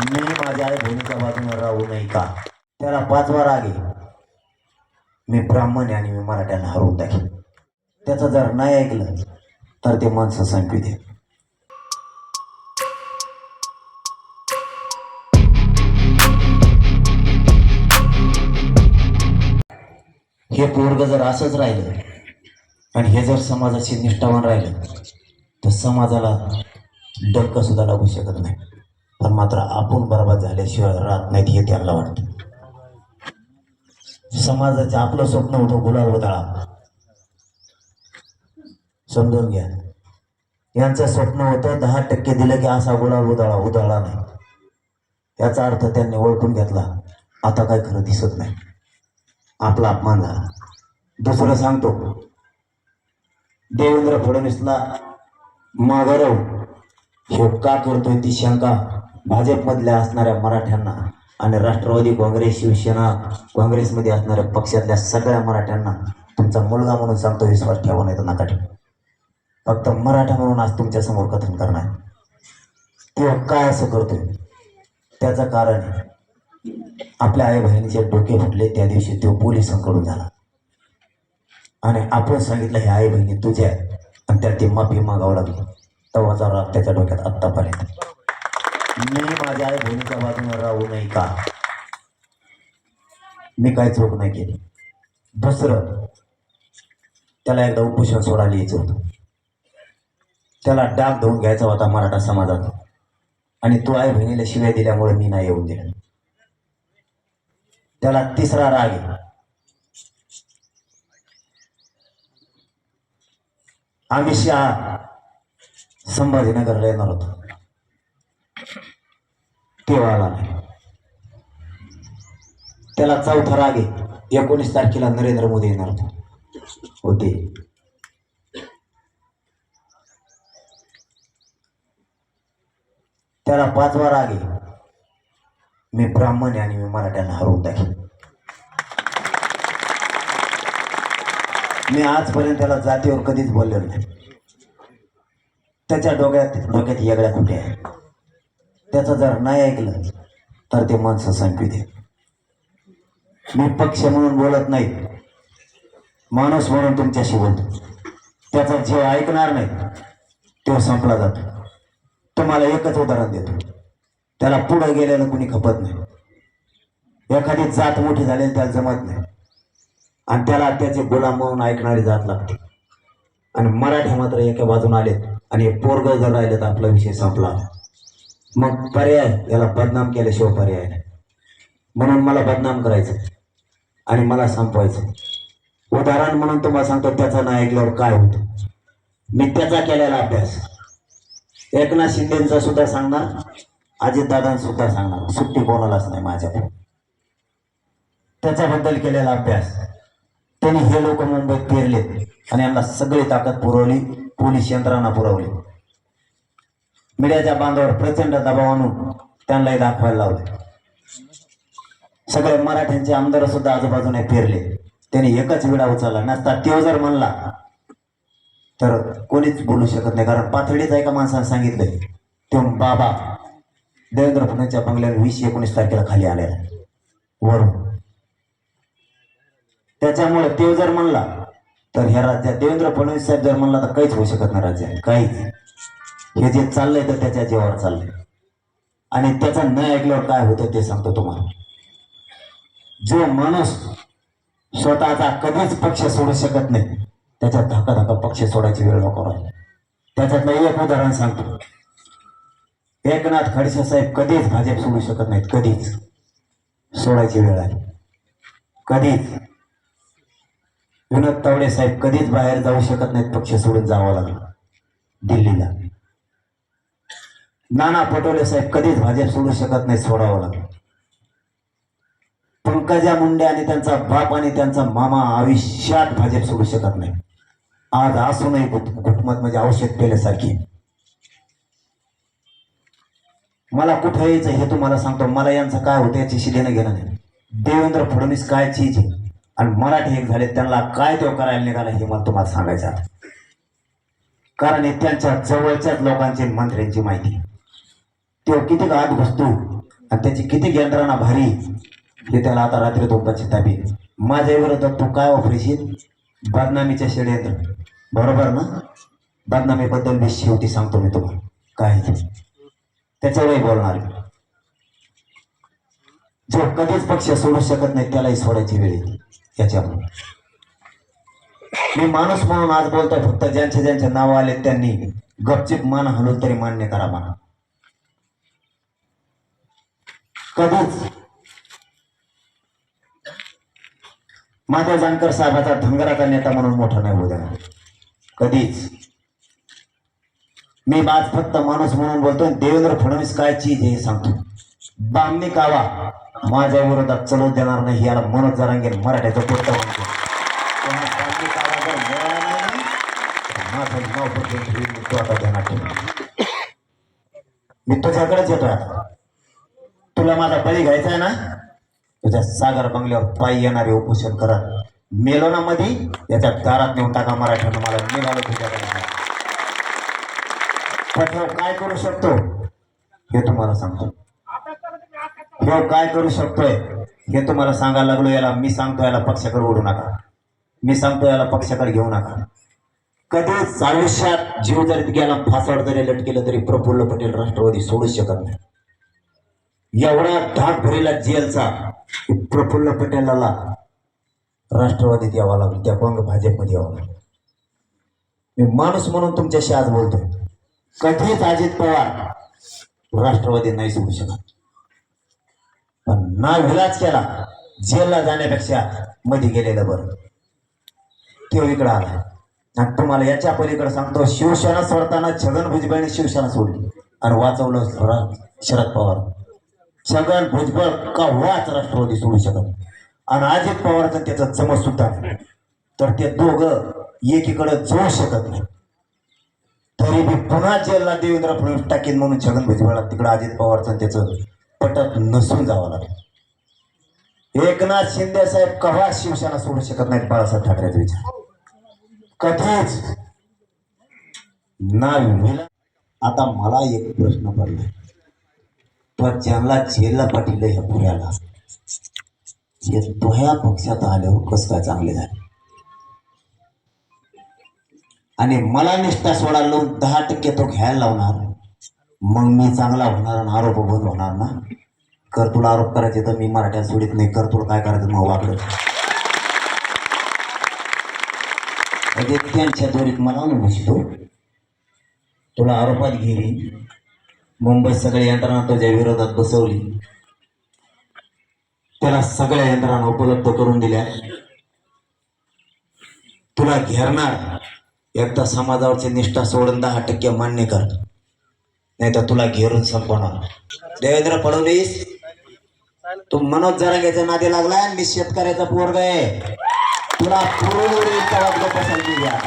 मी माझ्या आई बहिणीच्या बाजूने राहू नाही का? त्याला पाचवा राग आहे. मी ब्राह्मण आहे आणि मी मराठ्यांना हरवून टाकेन. त्याचं जर नाही ऐकलं तर ते माणसं संपी दे हे पोरग जर असंच राहिलं आणि हे जर समाजाशी निष्ठावान राहिलं तर समाजाला डक्क सुद्धा लागू शकत नाही. पण मात्र आपण बरबाद झाल्याशिवाय राहत नाहीत हे त्यांना वाटतं. समाजाचं आपलं स्वप्न होतं गुलाल उधळा. समजून घ्या. यांचं स्वप्न होतं दहा टक्के दिलं की असा गुलाल उदाळा उदाळा नाही. याचा अर्थ त्यांनी ओळखून घेतला. आता काय खरं दिसत नाही. आपला अपमान झाला. दुसरं सांगतो. देवेंद्र फडणवीसला माघारव. हे का करतोय ती शंका? भाजपमधल्या असणाऱ्या मराठ्यांना आणि राष्ट्रवादी काँग्रेस शिवसेना काँग्रेसमध्ये असणाऱ्या पक्षातल्या सगळ्या मराठ्यांना तुमचा मुलगा म्हणून सांगतो विश्वास ठेवा नाही तर नका ठेवू. फक्त मराठा म्हणून आज तुमच्यासमोर कथन करणार. किंवा काय असं करतोय? त्याचं कारण आपल्या आई बहिणीचे डोके फुटले त्या दिवशी तो पोलिसांकडून झाला. आणि आपण सांगितलं हे आई बहिणी तुझ्या आणि त्यात ती माफी मागावं लागली. तेव्हाचा राग त्याच्या डोक्यात आत्तापर्यंत. मी माझ्या आई बहिणीच्या बाजूने राहू नाही का? मी काय चूक नाही केली. दुसरं त्याला एकदा उपोषण सोडायला यायचं होतं. त्याला डाग धुवून घ्यायचा होता मराठा समाजात. आणि तो आई बहिणीला शिव्या दिल्यामुळे मी नाही येऊन दिलं त्याला तिसरा राग आहे. आम्ही शहा संभाजीनगरला येणार होतो. तेव्हा आला त्याला चौथा राग आहे. एकोणीस तारखेला नरेंद्र मोदी येणार होते. त्याला पाचवा राग आहे. मी ब्राह्मण आहे आणि मी मराठ्यांना हरवून टाकेन. मी आजपर्यंत त्याला जातीवर कधीच बोललेलो नाही. त्याच्या डोक्यात डोक्यात येगळ्या कुठे आहे त्याचं जर नाही ऐकलं तर ते माणसं संपी दे मी पक्ष म्हणून बोलत नाही. माणूस म्हणून तुमच्याशी बोलतो. त्याचा जीव ऐकणार नाही तो संपला जातो. तुम्हाला एकच उदाहरण देतो. त्याला पुढं गेलेलं कुणी खपत नाही. एखादी जात मोठी झालेली त्याला जमत नाही. आणि त्याला त्याचे गुलाम म्हणून ऐकणारी जात लागते. आणि मराठी मात्र एका बाजून आलेत आणि हे पोरग जर राहिलेत तर आपला विषय संपला. मग पर्याय याला बदनाम केल्याशिवाय पर्याय नाही. म्हणून मला बदनाम करायचं आणि मला संपवायचं. उदाहरण म्हणून तुम्हाला सांगतो त्याचा ना ऐकल्यावर काय होतं? मी त्याचा केलेला अभ्यास. एकनाथ शिंदेचा सुद्धा सांगणार अजितदादांचा सुद्धा सांगणार. सुट्टी कोणालाच नाही माझ्या त्याच्याबद्दल केलेला अभ्यास. त्यांनी हे लोक मुंबईत पेरलेत आणि यांना सगळी ताकद पुरवली पोलीस यंत्रणा पुरवली. मीडियाच्या बांधावर प्रचंड दबाव आणून त्यांनाही दाखवायला लावले सगळे मराठ्यांचे आमदार सुद्धा आजूबाजूने फिरले. त्यांनी एकच विडा उचलला. नसता तो जर म्हणला तर कोणीच बोलू शकत नाही. कारण पाथडीचा एका माणसाने सांगितलंय तो बाबा देवेंद्र फडणवीसच्या बंगल्यावर वीस एकोणीस तारखेला खाली आलेला वरून. त्याच्यामुळे तो जर म्हणला तर ह्या राज्यात देवेंद्र फडणवीस साहेब जर म्हणला तर काहीच होऊ शकत नाही राज्यात. काहीच. हे जे चाललंय तर त्याच्या जीवावर चाललंय. आणि त्याचं न ऐकल्यावर काय होतं ते सांगतो तुम्हाला. जो माणूस स्वतःचा कधीच पक्ष सोडू शकत नाही त्याच्यात धक्का धक्का पक्ष सोडायची वेळ नको राहिली. त्याच्यातलं एक उदाहरण सांगतो. एकनाथ खडसे साहेब कधीच भाजप सोडू शकत नाहीत कधीच. सोडायची वेळ आली. कधीच. विनोद तावडे साहेब कधीच बाहेर जाऊ शकत नाहीत पक्ष सोडून जावं लागलं. दिल्लीला. नाना पटोले साहेब कधीच भाजप सोडू शकत नाही सोडावं लागलं. पंकजा मुंडे आणि त्यांचा बाप आणि त्यांचा मामा आयुष्यात भाजप सोडू शकत नाही. आज असूनही घुटमत म्हणजे औषध पेल्यासारखी. मला कुठं यायचं हे तुम्हाला सांगतो. मला यांचं काय होतं याची शिलेनं गेलं नाही. देवेंद्र फडणवीस काय चीज आहे? आणि मराठी एक झाले त्यांना काय तो करायला निघाला हे मला तुम्हाला सांगायचं कारण हे त्यांच्या जवळच्याच लोकांची मंत्र्यांची माहिती तो किती आत घुसतो आणि त्याची किती यंत्रणा भारी? हे त्याला आता रात्री झोपाची ताबी. माझ्या विरोधात तू काय वापरशील बदनामीच्या षडयंत्र बरोबर ना? बदनामीबद्दल मी शेवटी सांगतो मी तुम्हाला. काय त्याच्यावरही बोलणार जो कधीच पक्ष सोडू शकत नाही त्यालाही सोडायची वेळ येते. याच्यामुळे. मी माणूस म्हणून आज बोलतोय फक्त ज्यांचे ज्यांचे नाव आले त्यांनी गपचिप मान हलून तरी मान्य करा म्हणा कधीच. माझ्या जानकर साहेबाचा धनगराचा नेता म्हणून मोठा नाही होऊ देणार. कधीच. मी आज फक्त माणूस म्हणून बोलतोय देवेंद्र फडणवीस काय चीज हे सांगतो. बामणी कावा. माझ्या विरोधात चलवू देणार नाही याला मनोज जरांगे मराठ्याचं पोट म्हणतो माझं नाव मी मी तुझ्याकडेच येतोय आता. तुला माझा बळी घ्यायचा आहे ना? तुझ्या सागर बंगल्यावर पायी येणारे उपोषण करा. मेलो ना मधी याच्या दारात नेऊन टाका मराठ्यानं. मला निघालो तुझ्याकडे. काय करू शकतो? हे तुम्हाला सांगतो. ह्यो काय करू शकतोय? हे तुम्हाला सांगायला लागलो याला मी सांगतो याला पक्षाकडे ओढू नका. मी सांगतो याला पक्षाकडे घेऊ नका. कधीच आयुष्यात जीव जरी गेला फासावर जरी लटकेलं तरी प्रफुल्ल पटेल राष्ट्रवादी सोडू शकत नाही. एवढा धाक भरेला जेलचा प्रफुल्ल पटेलाला राष्ट्रवादीत यावं लागलं त्या पंग भाजपमध्ये यावं लागलं. मी माणूस म्हणून तुमच्याशी आज बोलतोय कधीच अजित पवार राष्ट्रवादी नाही सोडू शकत. पण ना विलाज केला जेलला जाण्यापेक्षा मध्ये गेलेलं बरं. तो इकडं आला आणि तुम्हाला याच्या पलीकडे सांगतो शिवसेना सोडताना छगन भुजबळने शिवसेना सोडली. आणि वाचवलं शरद पवार. छगन भुजबळ का वाच राष्ट्रवादी सोडू शकत आणि अजित पवारचं त्याचा चमच सुद्धा तर ते दोघं एकीकडे जाऊ शकत नाही. तरी मी पुन्हा जेलला देवेंद्र फडणवीस टाकेन म्हणून छगन भुजबळला तिकडं अजित पवारचं त्याचं पटत नसून जावं लागलं. एकनाथ शिंदे साहेब कवा शिवसेना सोडू शकत नाहीत बाळासाहेब ठाकरेचा विचार. कधीच. ना आता मला एक प्रश्न पडलाय. तो ज्यांना जेलला पाठिलं ह्या पुण्याला हे तो ह्या पक्षात आल्यावर कसं काय चांगले झाले? आणि मला निष्ठा सोडायला लावून दहा टक्के तो घ्यायला लावणार मग मी चांगला होणार आणि आरोप बंद होणार ना? कर तुला आरोप करायचे तर मी मराठ्यात सोडित नाही कर तुला काय करायचं मग वाकडं म्हणजे त्यांच्या दोरीत मला अनुभव बसतो तुला आरोपात गेली मुंबईत सगळ्या यंत्रणा तुझ्या विरोधात बसवली. त्याला सगळ्या यंत्रणा उपलब्ध करून दिल्या. तुला घेरणार. एकदा समाजावरची निष्ठा सोडून दहा टक्के मान्य कर. नाही तर तुला घेरून संपवणार. देवेंद्र फडणवीस तू मनोज जरांग्याच्या नादी लागलाय मी शेतकऱ्याचा पोरग आहे. तुला पूर्ण बसायला